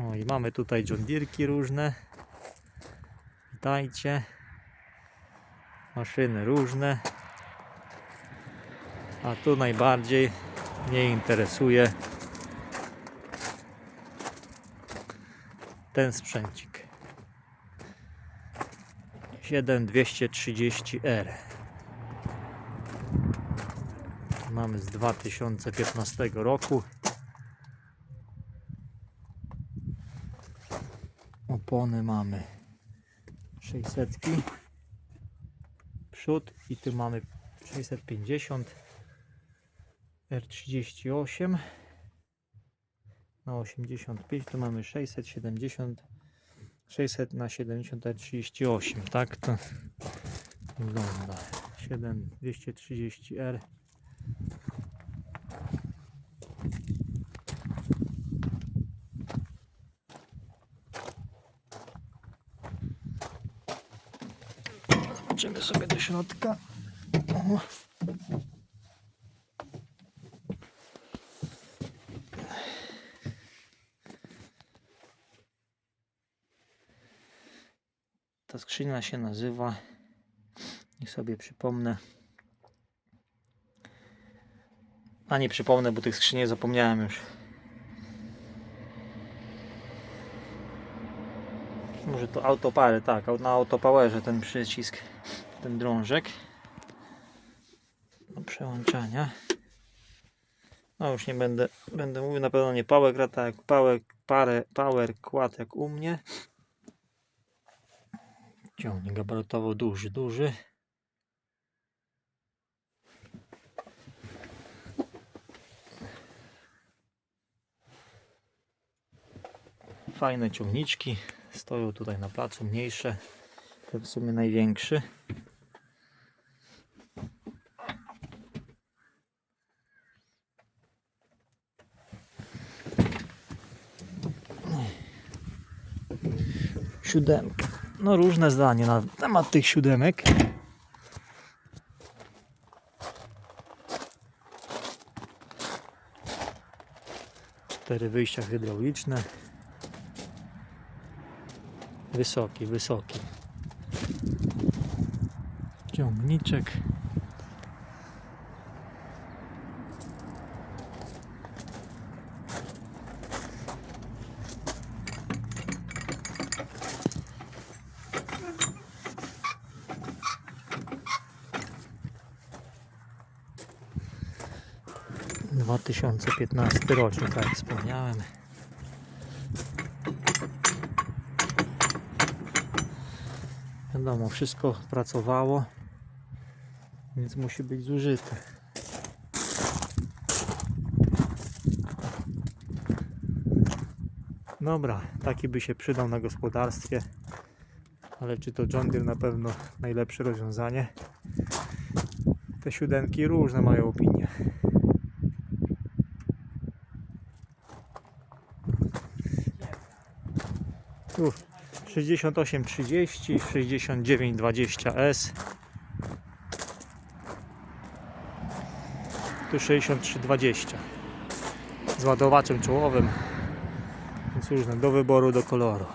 O i mamy tutaj John różne. Witajcie. Maszyny różne. A tu najbardziej mnie interesuje ten sprzęcik. 7230R. Mamy z 2015 roku. Opony mamy. 600 przód i tu mamy 650 R38 na 85 tu mamy 670 600 na 70 R38 tak to wygląda. 7230R Zobaczymy sobie do środka. O. Ta skrzynia się nazywa, niech sobie przypomnę. A nie przypomnę, bo tych skrzyni zapomniałem już. Może to autopary, tak, na autopowerze ten przycisk, ten drążek do przełączania. No już nie będę, będę mówił, na pewno nie gra, tak jak power, parę, power kład jak u mnie. Ciągnik gabarytowo duży, duży. Fajne ciągniczki stoją tutaj na placu, mniejsze. Ten w sumie największy. Siódemka. No różne zdanie na temat tych siódemek. Cztery wyjścia hydrauliczne. Wysoki, wysoki. Ciągniczek. Dwa tysiące piętnasty rocznik, jak wspomniałem. Wiadomo, wszystko pracowało, więc musi być zużyte. Dobra, taki by się przydał na gospodarstwie, ale czy to John Deere na pewno najlepsze rozwiązanie? Te siódemki różne mają opinie. Tu 6830, 6920S. Tu 6320 z ładowaczem czołowym. Więc różne do wyboru, do koloru.